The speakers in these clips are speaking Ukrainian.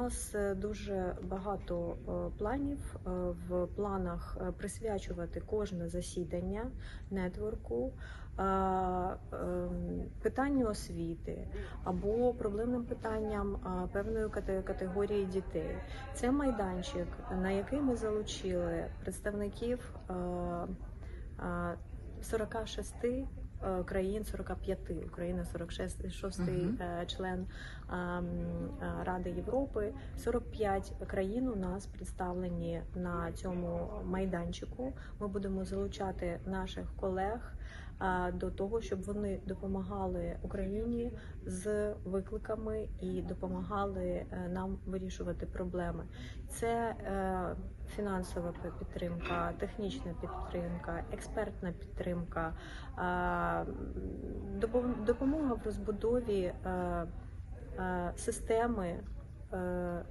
нас е, дуже багато е, планів. Е, В планах присвячувати кожне засідання нетворку ем, питанню освіти або проблемним питанням певної категорії дітей. Це майданчик, на який ми залучили представників е, е, 46 е, країн 45, Україна 46 шостий Мгм. е, член е, Ради Європи. 45 країн у нас представлені на цьому майданчику. Ми будемо залучати наших колег е, до того, щоб вони допомагали Україні з викликами і допомагали нам вирішувати проблеми. Це фінансова підтримка, технічна підтримка, експертна підтримка, допомога в розбудові е, е, системи. е,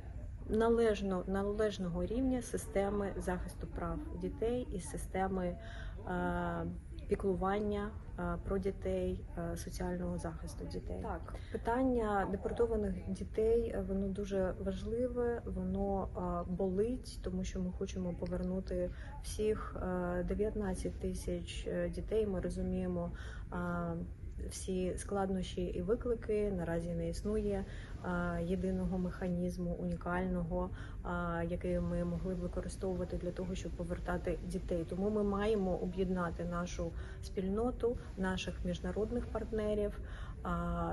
Належно належного рівня системи захисту прав дітей і системи піклування е, про дітей, е, соціального захисту дітей. Так, питання депортованих дітей е, воно дуже важливе, воно болить, тому що ми хочемо повернути всіх е, 19 тисяч дітей. Ми розуміємо. Всі складнощі і виклики наразі не існує е, єдиного механізму унікального, е, який ми могли б використовувати для того, щоб повертати дітей. Тому ми маємо об'єднати нашу спільноту, наших міжнародних партнерів,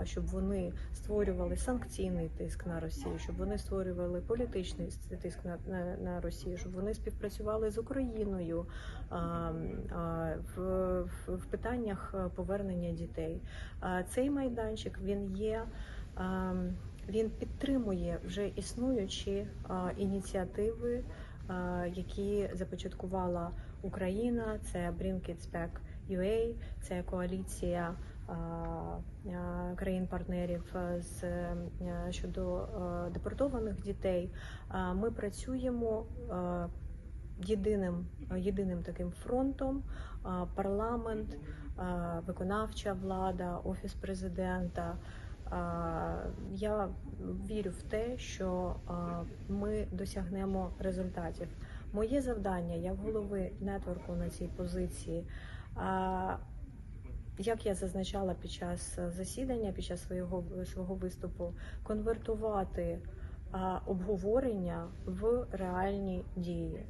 щоб вони створювали санкційний тиск на Росію, щоб вони створювали політичний тиск на, на, на Росію, щоб вони співпрацювали з Україною в, в, питаннях повернення дітей. Цей майданчик він є. Він підтримує вже існуючі а, ініціативи, а, які започаткувала Україна. Це Back UA, це коаліція країн-партнерів з е, щодо е, депортованих дітей. Ми працюємо е, єдиним єдиним таким фронтом. Парламент, виконавча влада, офіс президента. Я вірю в те, що ми досягнемо результатів. Моє завдання як голови нетворку на цій позиції. Як я зазначала під час засідання, під час свого свого виступу, конвертувати обговорення в реальні дії.